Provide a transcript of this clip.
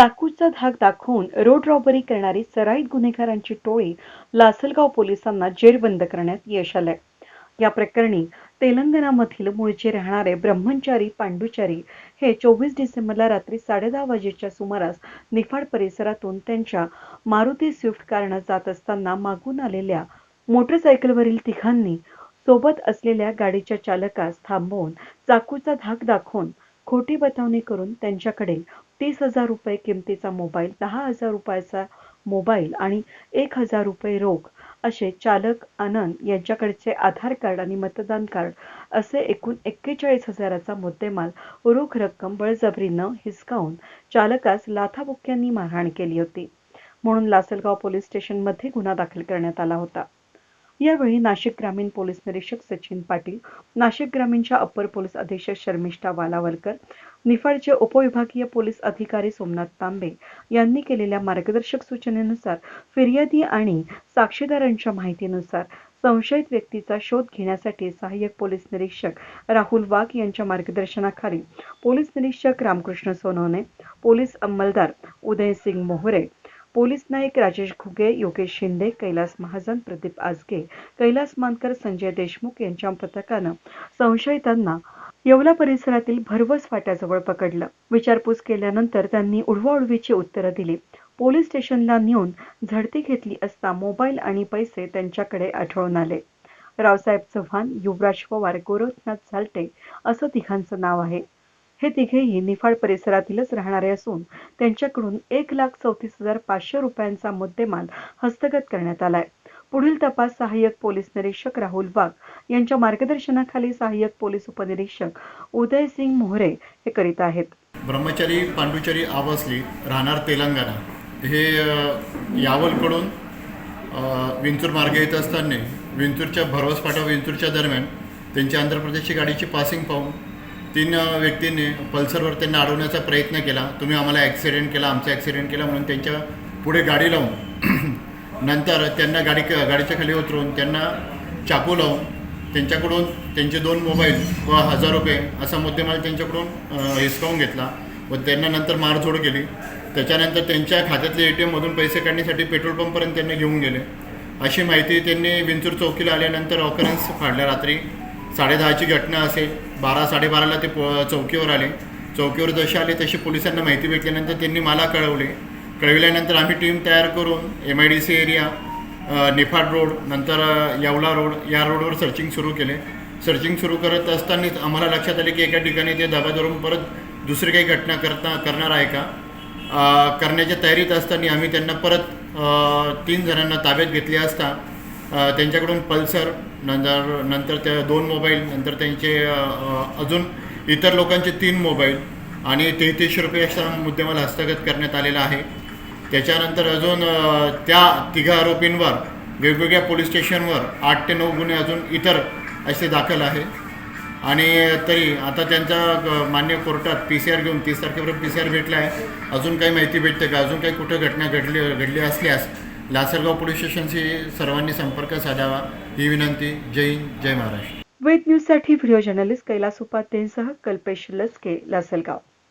चाकूचा धाक दाखवून road robbery करणारी सराईत गुन्हेगारांची टोळी लासलगाव पोलिसांना जेरबंद करण्यात यश आलंय. या प्रकरणी तेलंगणामधील मूळचे राहणारे ब्रह्मचारी पांडुचारी हे चोवीस डिसेंबरला रात्री साडेदहा वाजेच्या सुमारास निफाड परिसरातून त्यांच्या मारुती स्विफ्ट कारनं जात असताना मागून आलेल्या मोटरसायकलवरील तिघांनी सोबत असलेल्या गाडीच्या चालकास थांबवून चाकूचा धाक दाखवून खोटी बतावणी करून त्यांच्याकडे तीस हजार रुपये किमतीचा मोबाईल दहा हजार रुपयाचा मोबाईल आणि एक हजार रुपये रोख असे चालक आनंद यांच्याकडचे आधार कार्ड आणि मतदान कार्ड असे एकूण एक्केचाळीस हजाराचा मुद्देमाल रोख रक्कम बळजबरीनं हिसकावून चालकास लाथाबुक्क्यांनी मारहाण केली होती. म्हणून लासलगाव पोलीस स्टेशनमध्ये गुन्हा दाखल करण्यात आला होता. यावेळी नाशिक ग्रामीण पोलीस निरीक्षक सचिन पाटील नाशिक ग्रामीणच्या अप्पर पोलीस अधीक्षक शर्मिष्ठा वालावलकर निफाडचे उपविभागीय पोलीस अधिकारी सोमनाथ तांबे यांनी केलेल्या मार्गदर्शक सूचनेनुसार फिर्यादी आणि साक्षीदारांच्या माहितीनुसार संशयित व्यक्तीचा शोध घेण्यासाठी सहाय्यक पोलीस निरीक्षक राहुल वाघ यांच्या मार्गदर्शनाखाली पोलीस निरीक्षक रामकृष्ण सोनवणे पोलीस अंमलदार उदयसिंग मोहरे पोलीस नाईक राजेश घुगे योगेश शिंदे कैलास महाजन प्रदीप आजगे कैलास मानकर संजय देशमुख यांच्या पथकानं संशयितांना येवला परिसरातील भरवस फाट्याजवळ पकडलं. विचारपूस केल्यानंतर त्यांनी उडवाउडवीची उत्तरं दिली. पोलीस स्टेशनला नेऊन झडती घेतली असता मोबाईल आणि पैसे त्यांच्याकडे आढळून आले. रावसाहेब चव्हाण युवराज पवार गोरखनाथ झालटे असं तिघांचं नाव आहे. हे तिघेही निफाड परिसरातीलच राहणारे असून त्यांच्याकडून एक लाख चौतीस हजार पाचशे रुपयांचा मुद्देमाल हस्तगत करण्यात आलाय. पुढील तपास सहाय्यक पोलीस निरीक्षक राहुल वाघ यांच्या मार्गदर्शनाखाली सहाय्यक पोलीस उपनिरीक्षक उदयसिंग मोहरे हे करीत आहेत. ब्रह्मचारी पांडुचारी आवासली राहणार तेलंगणा. हे यावलकडून विंचूर मार्गे येत असताना विंचूरच्या भरवस फाटा विंचूरच्या दरम्यान त्यांची आंध्र प्रदेशची गाडीची पासिंग पाहून तीन व्यक्तींनी पल्सरवर त्यांना अडवण्याचा प्रयत्न केला. तुम्ही आम्हाला ॲक्सिडेंट केला आमचा ॲक्सिडेंट केला म्हणून त्यांच्या पुढे गाडी लावून नंतर त्यांना गाडी गाडीच्या खाली उतरून त्यांना चाकू लावून त्यांच्याकडून त्यांचे दोन मोबाईल व हजार रुपये असा मुद्देमाल त्यांच्याकडून हिसकावून घेतला व त्यांना नंतर मारझोड केली. त्याच्यानंतर त्यांच्या खात्यातले ए टी एममधून पैसे काढण्यासाठी पेट्रोल पंपपर्यंत त्यांना घेऊन गेले. अशी माहिती त्यांनी विंचूर चौकीला आल्यानंतर ऑकरन्स फाडल्या रात्री. साडेदहाची घटना असेल बारा साडेबाराला ते पो चौकीवर आले. चौकीवर जसे आले तशी पोलिसांना माहिती भेटल्यानंतर त्यांनी मला कळवले. कळविल्यानंतर आम्ही टीम तयार करून M I D C area Niphad road नंतर येवला रोड या रोडवर सर्चिंग सुरू केले. सर्चिंग सुरू करत असतानाच आम्हाला लक्षात आले की एका ठिकाणी ते धाबा धरून परत दुसरी काही घटना करता करणार आहे का? करण्याच्या तयारीत असताना आम्ही त्यांना परत तीन जणांना ताब्यात घेतले असता त्यांच्याकडून पल्सर नंतर नंतर त्या दोन मोबाईल नंतर त्यांचे अजून इतर लोकांचे तीन मोबाईल आणि तेहतीसशे रुपये असा मुद्देमाल हस्तगत करण्यात आलेला आहे. त्याच्यानंतर अजून त्या तिघा आरोपींवर वेगवेगळ्या पोलीस स्टेशनवर आठ ते नऊ गुन्हे अजून इतर असे दाखल आहे. आणि तरी आता त्यांचा मान्य कोर्टात पी सी आर घेऊन तीस तारखेपर्यंत पी सी आर भेटला आहे. अजून काही माहिती भेटते का? अजून काही कुठं घटना घडली घडली असल्यास लासलगाव पोलीस स्टेशनशी सर्वांनी संपर्क साधावा. ही विनंती. जय हिंद जय महाराष्ट्र. वेद न्यूजसाठी व्हिडिओ जर्नलिस्ट कैलास उपाध्यायसह कल्पेश लसके लासलगाव.